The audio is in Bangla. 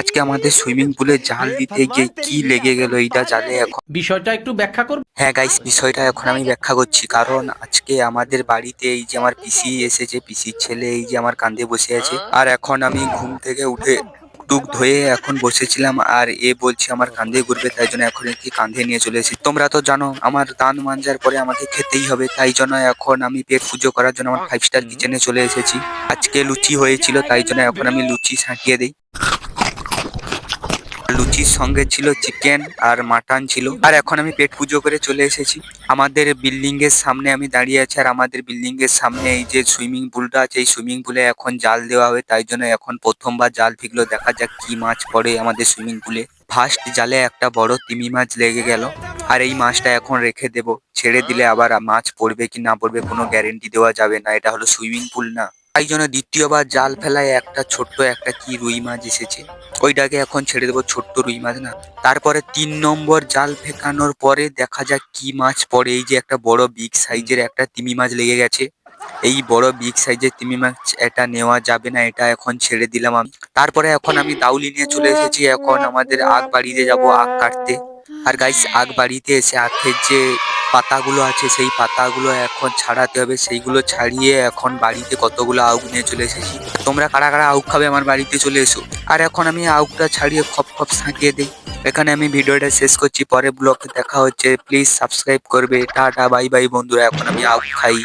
আজকে আমাদের সুইমিং পুলে জাল দিতে গিয়ে কি লেগে গেল এইটা জালে এখন। বিষয়টা একটু ব্যাখ্যা করবে? হ্যাঁ গাইস বিষয়টা এখন আমি ব্যাখ্যা করছি। কারণ আজকে আমাদের বাড়িতে এই যে আমার পিসি এসেছে পিসির ছেলে এই যে আমার কাঁধে বসে আছে। আর এখন আমি ঘুম থেকে উঠে টুক ধুয়ে এখন বসেছিলাম আর এ বলছে আমার কাঁধে ঘুরবে তাই জন্য এখন একে কাঁধে নিয়ে চলে এসেছি। তোমরা তো জানো আমার দান মাঞ্জার পরে আমাকে খেতেই হবে তাই জন্য এখন আমি পেট পুজো করার জন্য আমার ফাইভ স্টার কিচেনে চলে এসেছি। আজকে লুচি হয়েছিল তাই জন্য এখন আমি লুচি সাঁটিয়ে দিই। লুচির সঙ্গে ছিল চিকেন আর মাটন ছিল। আর এখন আমি পেট পুজো করে চলে এসেছি। আমাদের বিল্ডিং এর সামনে আমি দাঁড়িয়ে আছি আর আমাদের বিল্ডিং এর সামনে এই যে সুইমিং পুলটা আছে, এই সুইমিং পুলে এখন জাল দেওয়া হবে। তাই জন্য এখন প্রথমবার জাল ফিকলো। দেখা যাক কি মাছ পড়ে আমাদের সুইমিং পুলে ফার্স্ট জালে একটা বড় তিমি মাছ লেগে গেল। আর এই মাছটা এখন রেখে দেব। ছেড়ে দিলে আবার মাছ পড়বে কি না পড়বে কোনো গ্যারেন্টি দেওয়া যাবে না। এটা হলো সুইমিং পুল না। তাই জন্য দ্বিতীয়বার জাল ফেলায় একটা ছোট্ট একটা কি রুই মাছ এসেছে। ওইটাকে এখন ছেড়ে দেবো ছোট্ট রুই মাছ না। তারপরে তিন নম্বর জাল ফেকানোর পরে দেখা যাক কি মাছ পড়ে। এই যে একটা বড় বিগ সাইজের একটা তিমি মাছ লেগে গেছে। এই বড় বিগ সাইজের তিমি মাছ এটা নেওয়া যাবে না, এটা এখন ছেড়ে দিলাম আমি। তারপরে এখন আমি দাউলি নিয়ে চলে এসেছি। এখন আমাদের আগ বাড়িতে যাব আগ কাটতে। আর গাইস আগ বাড়িতে এসে আখের যে পাতাগুলো আছে, সেই পাতাগুলো এখন ছাড়াতে হবে, সেইগুলো ছাড়িয়ে এখন বাড়িতে কতগুলো আউক নিয়ে চলে এসেছি। তোমরা কারা কারা আউক খাবে আমার বাড়িতে চলে এসো। আর এখন আমি আউকটা ছাড়িয়ে খপ খপ সাঁকিয়ে দিই। এখানে আমি ভিডিওটা শেষ করছি, পরে ব্লগে দেখা হচ্ছে। প্লিজ সাবস্ক্রাইব করবে। টাটা, বাই বাই বন্ধুরা, এখন আমি আউক খাই।